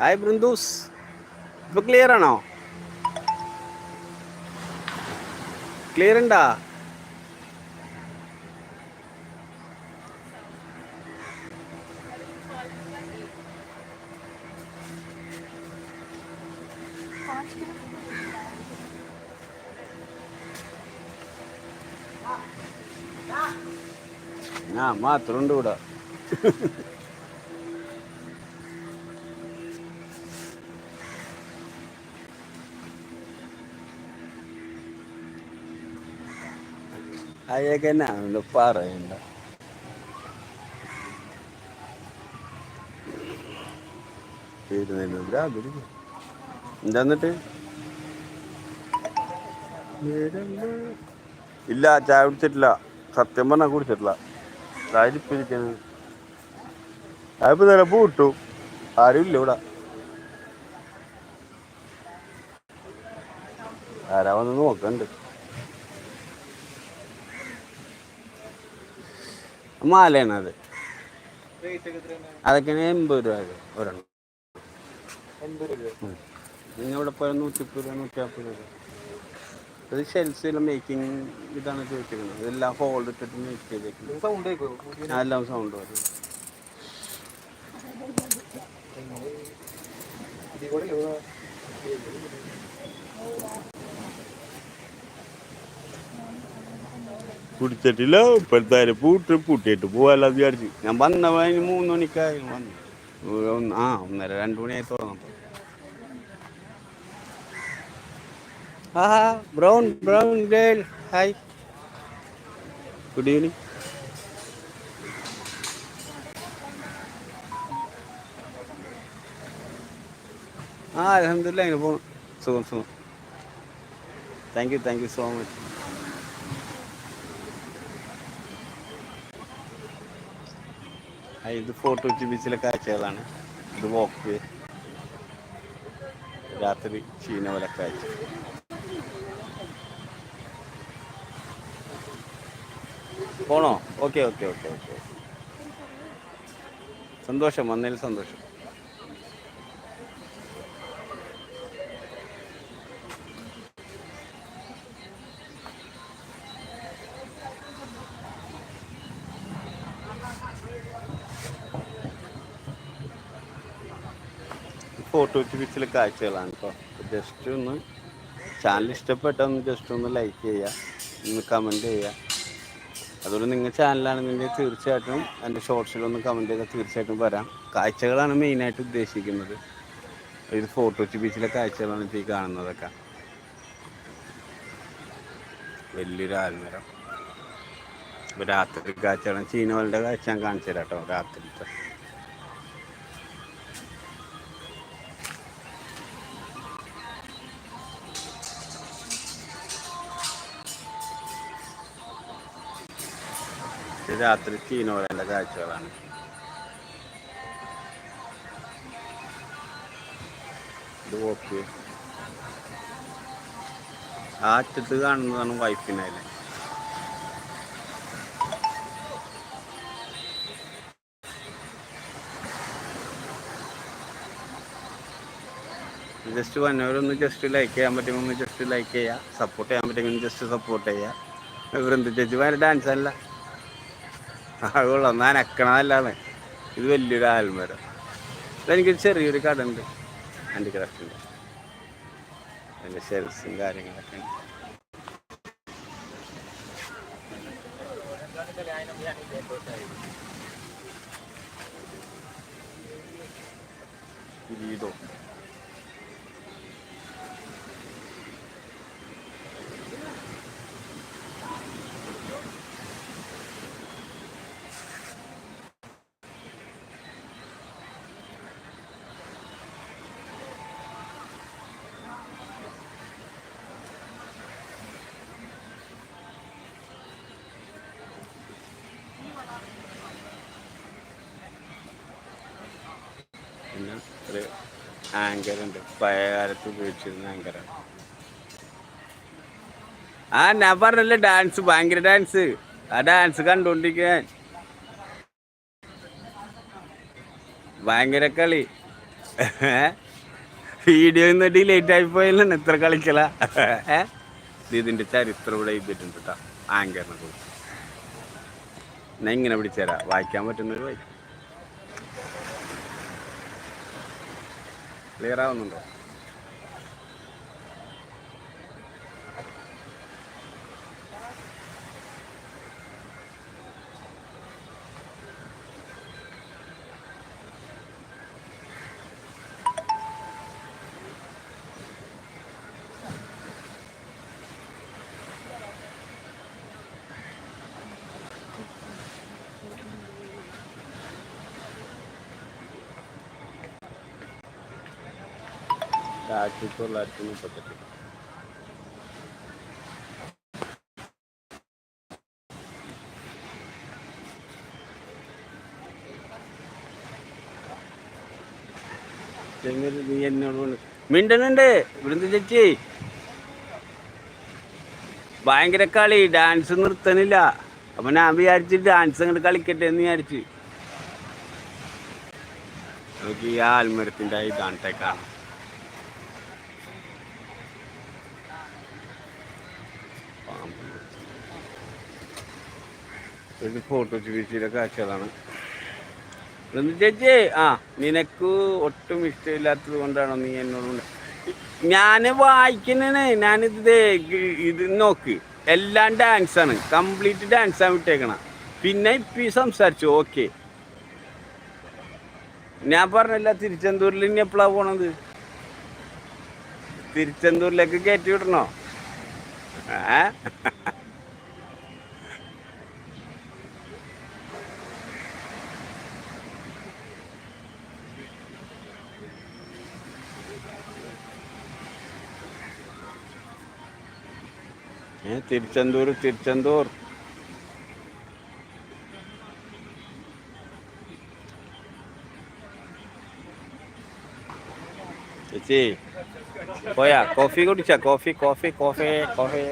Hi ബൃന്ദൂസ് ഇപ്പൊ clear ആണോ? Clear ഉണ്ടാ? ഞാൻ മാത്രം ഉണ്ട്? ഇവിടെ പറയണ്ട ഇരുന്നില്ല ഭ്രാന്തിരിക്കും. എന്താ എന്നിട്ട്? ഇല്ല ചായ കുടിച്ചിട്ടില്ല. സത്യം പറഞ്ഞാൽ കുടിച്ചിട്ടില്ല. ചായപ്പിരിക്കുന്നത് അതിപ്പോ ചിലപ്പോ കിട്ടും ആരും ഇല്ല ഇവിടെ. ആരാ വന്ന് നോക്കണ്ട്. മാലയാണ് അത്? അതൊക്കെ എൺപത് രൂപ ഒരെണ്ണം. നിങ്ങൾ ഇവിടെ പോയ നൂറ്റിപ്പത് രൂപ നൂറ്റി നാൽപ്പത് രൂപ. ഇത് ഷെൽസിലെ മേക്കിംഗ് ഇതാണ് ചോദിച്ചിരിക്കുന്നത് ഇതെല്ലാം ഹോൾഡ് ഇട്ടിട്ട് മേക്ക് ചെയ്തേക്കുന്നത്. സൗണ്ട് എല്ലാം സൗണ്ട് വരും. കുടിച്ചിട്ടില്ല. ഇപ്പോഴത്തെ പൂട്ട് പൂട്ടിയിട്ട് പോവാല്ലോ വിചാരിച്ചു. ഞാൻ വന്ന അതിന് മൂന്ന് മണിക്കായി വന്നു. ഒന്ന് ആ ഒന്നര രണ്ട് മണിയായി ആഹാ brown brown girl hi. Good evening. ആ അലഹമില്ല ഇങ്ങനെ പോകണം സുഖം സുഖം. Thank you thank you so much ഇത് ഫോർട്ട് കൊച്ചി ബീച്ചിലെ കാഴ്ചകളാണ്. ഇത് വോക്ക് രാത്രി ക്ഷീണവല കാഴ്ച. പോണോ? ഓക്കെ ഓക്കെ ഓക്കെ ഓക്കെ സന്തോഷം വന്നതിൽ സന്തോഷം. ഫോട്ടോ വെച്ച് ബീച്ചിലെ കാഴ്ചകളാണ് കേട്ടോ ജസ്റ്റ് ഒന്ന് ചാനൽ ഇഷ്ടപ്പെട്ടൊന്ന് ജസ്റ്റ് ഒന്ന് ലൈക്ക് ചെയ്യുക ഒന്ന് കമന്റ് ചെയ്യുക അതുപോലെ നിങ്ങൾ ചാനലാണെന്നുണ്ടെങ്കിൽ തീർച്ചയായിട്ടും എന്റെ ഷോർട്സിലൊന്ന് കമന്റ് ചെയ്താൽ തീർച്ചയായിട്ടും വരാം. കാഴ്ചകളാണ് മെയിനായിട്ട് ഉദ്ദേശിക്കുന്നത്. ഇത് ഫോട്ടോ വെച്ച് ബീച്ചിലെ കാഴ്ചകളാണ് ഇപ്പോൾ ഈ കാണുന്നതൊക്കെ. വലിയൊരു ആൽമരം. രാത്രി കാഴ്ചകളാണ്. ചീനവലിന്റെ കാഴ്ച ഞാൻ കാണിച്ചു തരാം കേട്ടോ രാത്രിത്തെ. രാത്രി ചീനോലന്റെ കാഴ്ചകളാണ്. ഇത് ഓക്കെ ആ അറ്റത്ത് കാണുന്നതാണ് വൈഫിനല്ലേ ജസ്റ്റ് വന്നവരൊന്ന് ജസ്റ്റ് ലൈക്ക് ചെയ്യാൻ പറ്റുമെങ്കിൽ ജസ്റ്റ് ലൈക്ക് ചെയ്യുക സപ്പോർട്ട് ചെയ്യാൻ പറ്റുമെങ്കിൽ ജസ്റ്റ് സപ്പോർട്ട് ചെയ്യുക വൃന്ദ ചേച്ചി? ഡാൻസ് അല്ല. അതുകൊള്ളാം. ഞാൻ അക്കണതല്ലാന്ന്. ഇത് വലിയൊരു ആൽമരം. ഇതെനിക്കൊരു ചെറിയൊരു കട ഉണ്ട്. ഹാൻഡിക്രാഫ്റ്റിന്റെ അതിന്റെ ഷെൽസും കാര്യങ്ങളൊക്കെ ഉണ്ട്. കിരീടോ ആങ്കർ ഉണ്ട്. പഴയ കാലത്ത് ഉപയോഗിച്ചിരുന്ന ആങ്കറാണ് ആ ഞാൻ പറഞ്ഞല്ലേ ഡാൻസ് ഭയങ്കര ഡാൻസ് ആ ഡാൻസ് കണ്ടോണ്ടിരിക്കാൻ. ഭയങ്കര കളി. വീഡിയോ ഇന്ന് ഡിലേറ്റ് ആയി പോയല്ലോ ഇത്ര കളിക്കല. ഇതിന്റെ ചരിത്രം ഇവിടെ എഴുതിയിട്ടുണ്ട് കേട്ടോ ആങ്കറിനെ കുറിച്ച്. ഞാൻ ഇങ്ങനെ പിടിച്ചുതരാ വായിക്കാൻ പറ്റുന്നൊരു വായി ക്ലിയർ ആവുന്നുണ്ടോ? ആയിരത്തി തൊള്ളായിരത്തി മുപ്പത്തെട്ട് നീ എന്നോട് മിണ്ടനുണ്ട് വൃന്ദ ചേച്ചി. ഭയങ്കര കളി. ഡാൻസ് നിർത്തണില്ല. അപ്പൊ ഞാൻ വിചാരിച്ച് ഡാൻസ് അങ്ങോട്ട് കളിക്കട്ടെ എന്ന് വിചാരിച്ച്. നമുക്ക് ഈ ആൽമരത്തിന്റെ ഇതാണ് കാണാം ഇത് ഫോട്ടോ ചികിത്സയിലെ കാഴ്ചകളാണ് ചേച്ചി ആ നിനക്ക് ഒട്ടും ഇഷ്ടമില്ലാത്തത് കൊണ്ടാണോ നീ എന്നോട് ഞാൻ വായിക്കുന്നേ ഞാനിത് ഇത് നോക്ക്. എല്ലാം ഡാൻസ് ആണ് കംപ്ലീറ്റ് ഡാൻസ് ആണ് വിട്ടേക്കണം. പിന്നെ ഇപ്പം സംസാരിച്ചു ഓക്കെ. ഞാൻ പറഞ്ഞല്ല തിരുച്ചെന്തൂരിൽ ഇനി എപ്പോഴാ പോണത്? തിരുച്ചെന്തൂരിലേക്ക് കയറ്റി വിടണോ? ഏ? തിരുച്ചെന്തൂർ തിരുച്ചെന്തൂർ. ചേച്ചി പോയാ കോഫി കുടിച്ചാ? Coffee coffee coffee coffee.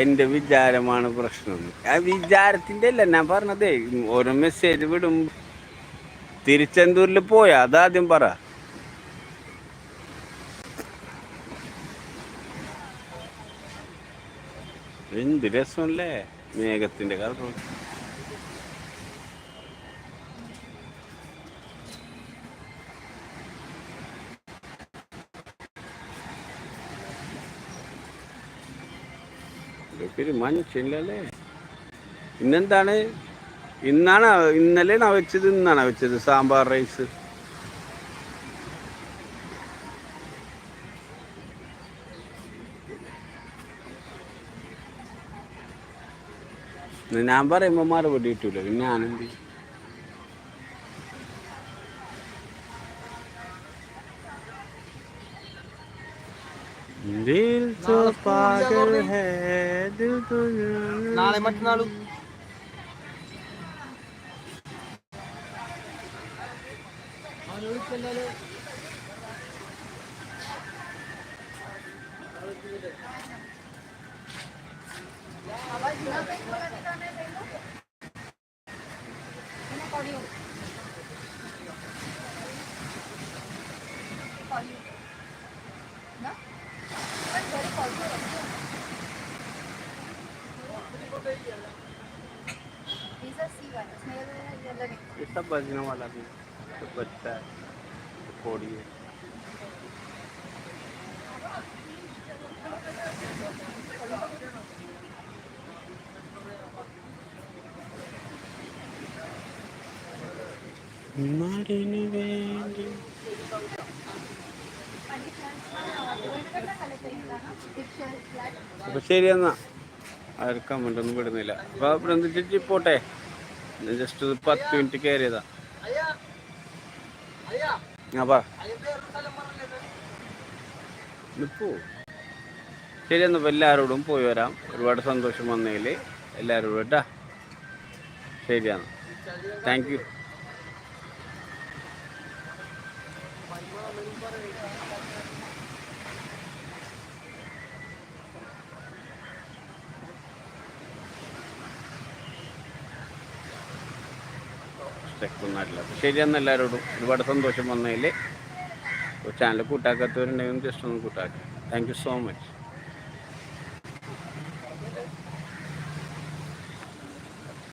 എന്റെ വിചാരമാണ് പ്രശ്നം. ആ വിചാരത്തിന്റെ അല്ല ഞാൻ പറഞ്ഞതേ ഓരോ മെസ്സേജ് വിടും. തിരിച്ചെന്തൂരിൽ പോയാ അതാദ്യം പറ. എന്ത് രസമല്ലേ മേഘത്തിന്റെ കളർ ഇതൊക്കെ മനുഷ്യനില്ലല്ലേ മനുഷ്യനല്ലേ ഇന്നെന്താണ്? ഇന്നാണ് ഇന്നലെയാണ് വെച്ചത് ഇന്നാണ് വെച്ചത് സാമ്പാർ റൈസ്? ഞാൻ പറയുമ്പോ മറുപടി കിട്ടൂല പിന്നെ ഞാനെന്ത്? ਦਿਲ ਤੋਂ ਪਾਗਲ ਹੈ ਦਿਲ ਤੋਂ നാളെ മറ്റന്നാളും ये सब बजने वाला भी तो बजता है फोड़ी है Marin Valley. Bacteriana. ആരും കമന്റ് ഒന്നും വിടുന്നില്ല. അപ്പൊ ബൃന്ദ ചേച്ചി പോട്ടെ. ജസ്റ്റ് ഒരു പത്ത് മിനിറ്റ് കയറിയതാ നിപ്പോ ശരി എന്നപ്പോൾ എല്ലാവരോടും പോയി വരാം. ഒരുപാട് സന്തോഷം വന്നതിൽ എല്ലാവരോടും കേട്ടാ ശരിയാണ്. താങ്ക് യു സ്റ്റെക്കൊന്നായിട്ടില്ല ശരി എന്നാൽ എല്ലാവരോടും ഒരുപാട് സന്തോഷം വന്നതിൽ ചാനൽ കൂട്ടാക്കാത്തവരുണ്ടെങ്കിൽ ജസ്റ്റ് ഒന്ന് കൂട്ടാക്കുക താങ്ക് യു സോ മച്ച്